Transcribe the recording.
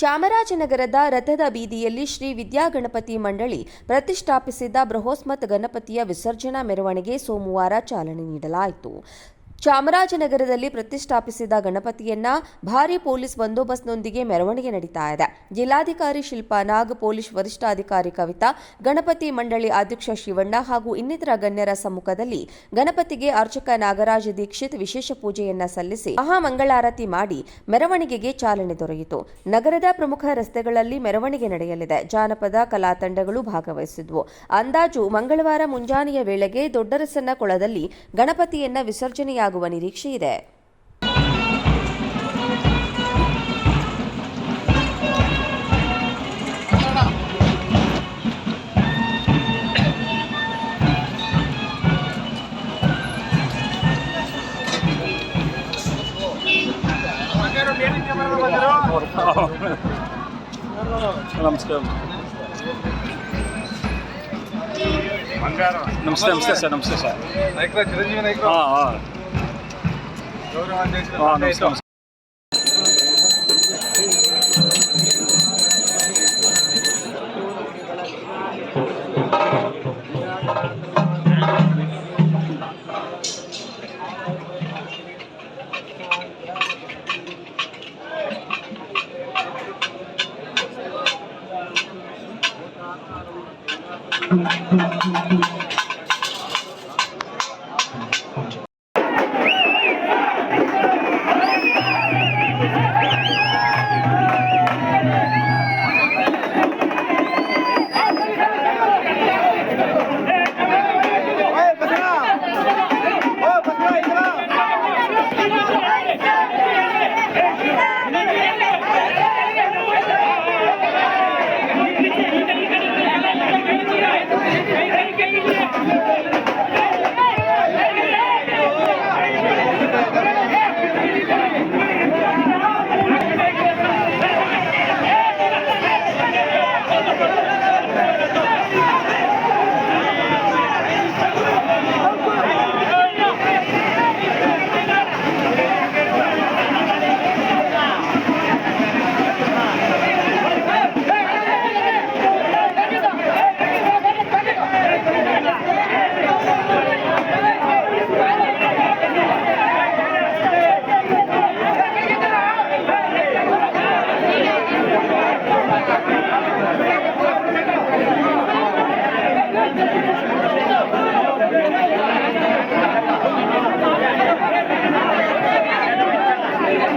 ಚಾಮರಾಜನಗರದ ರಥದ ಬೀದಿಯಲ್ಲಿ ಶ್ರೀ ವಿದ್ಯಾಗಣಪತಿ ಮಂಡಳಿ ಪ್ರತಿಷ್ಠಾಪಿಸಿದ್ದ ಬೃಹೋಸ್ಮತ್ ಗಣಪತಿಯ ವಿಸರ್ಜನಾ ಮೆರವಣಿಗೆ ಸೋಮವಾರ ಚಾಲನೆ ನೀಡಲಾಯಿತು. ಚಾಮರಾಜನಗರದಲ್ಲಿ ಪ್ರತಿಷ್ಠಾಪಿಸಿದ ಗಣಪತಿಯನ್ನ ಭಾರಿ ಪೊಲೀಸ್ ಬಂದೋಬಸ್ತ್ನೊಂದಿಗೆ ಮೆರವಣಿಗೆ ನಡೀತಾ ಇದೆ. ಜಿಲ್ಲಾಧಿಕಾರಿ ಶಿಲ್ಪಾ ನಾಗ್, ಪೊಲೀಸ್ ವರಿಷ್ಠಾಧಿಕಾರಿ ಕವಿತಾ, ಗಣಪತಿ ಮಂಡಳಿ ಅಧ್ಯಕ್ಷ ಶಿವಣ್ಣ ಹಾಗೂ ಇನ್ನಿತರ ಗಣ್ಯರ ಸಮ್ಮುಖದಲ್ಲಿ ಗಣಪತಿಗೆ ಅರ್ಚಕ ನಾಗರಾಜ ದೀಕ್ಷಿತ್ ವಿಶೇಷ ಪೂಜೆಯನ್ನ ಸಲ್ಲಿಸಿ ಮಹಾಮಂಗಳಾರತಿ ಮಾಡಿ ಮೆರವಣಿಗೆಗೆ ಚಾಲನೆ ದೊರೆಯಿತು. ನಗರದ ಪ್ರಮುಖ ರಸ್ತೆಗಳಲ್ಲಿ ಮೆರವಣಿಗೆ ನಡೆಯಲಿದೆ. ಜಾನಪದ ಕಲಾ ತಂಡಗಳು ಭಾಗವಹಿಸಿದ್ವು. ಅಂದಾಜು ಮಂಗಳವಾರ ಮುಂಜಾನೆಯ ವೇಳೆಗೆ ದೊಡ್ಡರಸನ್ನ ಕೊಳದಲ್ಲಿ ಗಣಪತಿಯನ್ನ ವಿಸರ್ಜನೆಯಾಗುವ ನಿರೀಕ್ಷೆ ಇದೆ. ನಮಸ್ಕಾರ ನಮಸ್ತೆ ನಮಸ್ತೆ ಸರ್ ನಮಸ್ತೆ ಸರ್. ನಾಯ್ಕರ 아, 감사합니다.